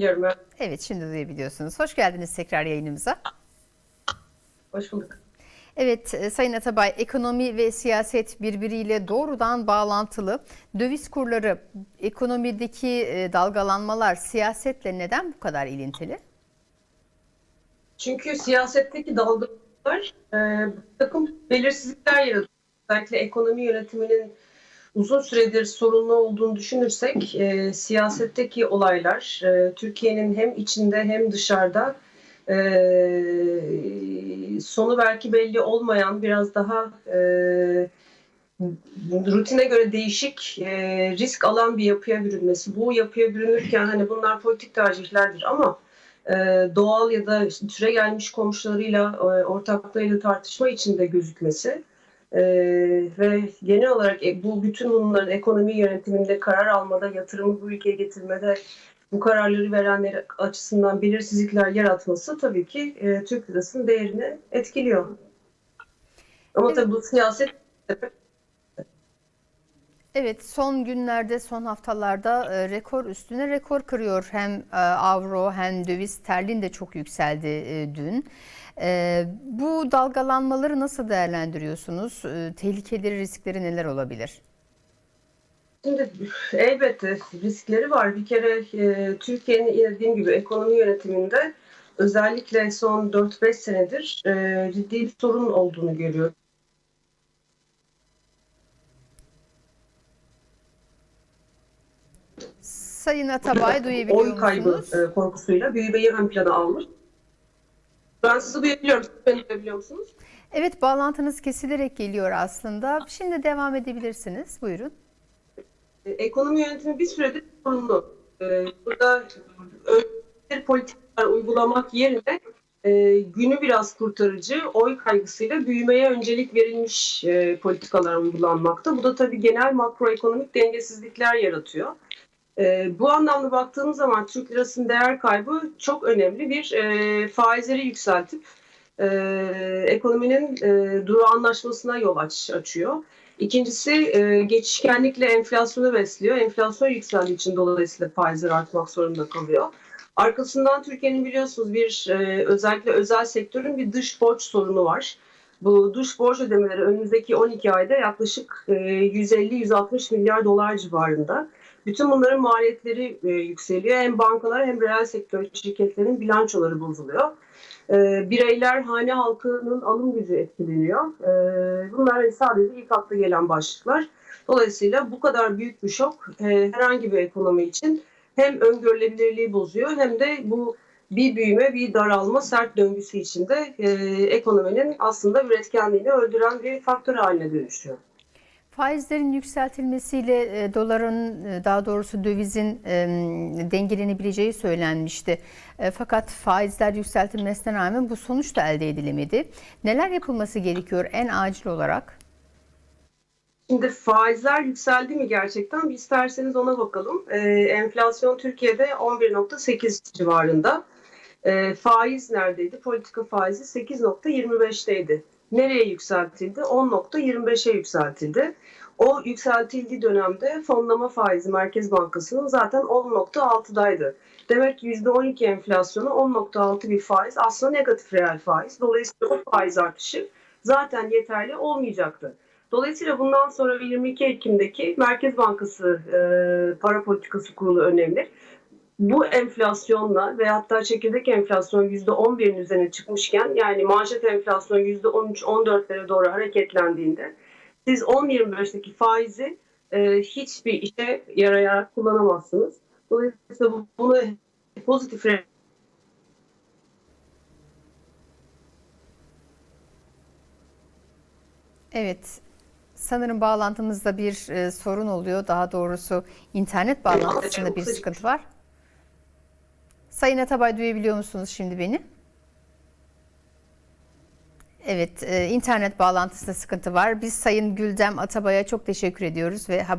Biliyorum ben. Evet şimdi duyabiliyorsunuz. Hoş geldiniz tekrar yayınımıza. Hoş bulduk. Evet e, Sayın Atabay ekonomi ve siyaset birbiriyle doğrudan bağlantılı. Döviz kurları ekonomideki e, dalgalanmalar siyasetle neden bu kadar ilintili? Çünkü siyasetteki dalgalar e, bir takım belirsizlikler yaratıyor. Özellikle ekonomi yönetiminin uzun süredir sorunlu olduğunu düşünürsek e, siyasetteki olaylar e, Türkiye'nin hem içinde hem dışarıda e, sonu belki belli olmayan biraz daha e, rutine göre değişik e, risk alan bir yapıya bürünmesi. Bu yapıya bürünürken hani bunlar politik tercihlerdir ama e, doğal ya da işte süre gelmiş komşularıyla e, ortaklarıyla tartışma içinde gözükmesi e, ve genel olarak e, bu bütün bunların ekonomi yönetiminde karar almada yatırımı bu ülkeye getirmede bu kararları verenler açısından belirsizlikler yaratması tabii ki e, Türk lirasının değerini etkiliyor. Ama tabii bu siyaset Evet son günlerde son haftalarda e, rekor üstüne rekor kırıyor. Hem e, avro hem döviz sterlin de çok yükseldi e, dün. E, bu dalgalanmaları nasıl değerlendiriyorsunuz? E, tehlikeleri, riskleri neler olabilir? Şimdi elbette riskleri var. Bir kere e, Türkiye'nin dediğim gibi ekonomi yönetiminde özellikle son 4-5 senedir e, ciddi bir sorun olduğunu görüyoruz. Sayın Atabay duyabiliyor Oy kaybı e, korkusuyla büyümeyi ön plana almış. Ben sizi duyabiliyorum. Siz beni duyabiliyor musunuz? Evet bağlantınız kesilerek geliyor aslında. Şimdi devam edebilirsiniz. Buyurun. E, Ekonomi yönetimi bir süredir sorunlu. E, Burada özel politikalar uygulamak yerine e, günü biraz kurtarıcı, oy kaygısıyla büyümeye öncelik verilmiş e, politikalar uygulanmakta. Bu da tabii genel makroekonomik dengesizlikler yaratıyor. E, bu anlamda baktığımız zaman Türk lirasının değer kaybı çok önemli bir e, faizleri yükseltip e, ekonominin e, duru anlaşmasına yol aç, açıyor. İkincisi e, geçişkenlikle enflasyonu besliyor. Enflasyon yükseldiği için dolayısıyla faizler artmak zorunda kalıyor. Arkasından Türkiye'nin biliyorsunuz bir e, özellikle özel sektörün bir dış borç sorunu var. Bu dış borç ödemeleri önümüzdeki 12 ayda yaklaşık e, 150-160 milyar dolar civarında. Bütün bunların maliyetleri e, yükseliyor. Hem bankalar hem reel sektör şirketlerin bilançoları bozuluyor. E, bireyler, hane halkının alım gücü etkileniyor. E, bunlar sadece ilk akla gelen başlıklar. Dolayısıyla bu kadar büyük bir şok e, herhangi bir ekonomi için hem öngörülebilirliği bozuyor hem de bu bir büyüme, bir daralma, sert döngüsü içinde e, ekonominin aslında üretkenliğini öldüren bir faktör haline dönüşüyor. Faizlerin yükseltilmesiyle e, doların e, daha doğrusu dövizin e, dengelenebileceği söylenmişti. Fakat faizler yükseltilmesine rağmen bu sonuç da elde edilemedi. Neler yapılması gerekiyor en acil olarak? Şimdi faizler yükseldi mi gerçekten? Bir isterseniz ona bakalım. Ee, enflasyon Türkiye'de 11.8 civarında. Ee, faiz neredeydi? Politika faizi 8.25'teydi. Nereye yükseltildi? 10.25'e yükseltildi. O yükseltildiği dönemde fonlama faizi Merkez Bankası'nın zaten 10.6'daydı. Demek ki %12 enflasyonu 10.6 bir faiz aslında negatif reel faiz. Dolayısıyla o faiz artışı zaten yeterli olmayacaktı. Dolayısıyla bundan sonra 22 Ekim'deki Merkez Bankası e, Para Politikası Kurulu önemli. Bu enflasyonla ve hatta çekirdek enflasyon %11'in üzerine çıkmışken yani manşet enflasyon %13-14'lere doğru hareketlendiğinde siz 10-25'teki faizi e, hiçbir işe yarayarak kullanamazsınız. Dolayısıyla bu, bunu pozitif Evet. Sanırım bağlantımızda bir e, sorun oluyor. Daha doğrusu internet bağlantısında bir sıkıntı var. Sayın Atabay duyabiliyor musunuz şimdi beni? Evet, e, internet bağlantısında sıkıntı var. Biz Sayın Güldem Atabay'a çok teşekkür ediyoruz ve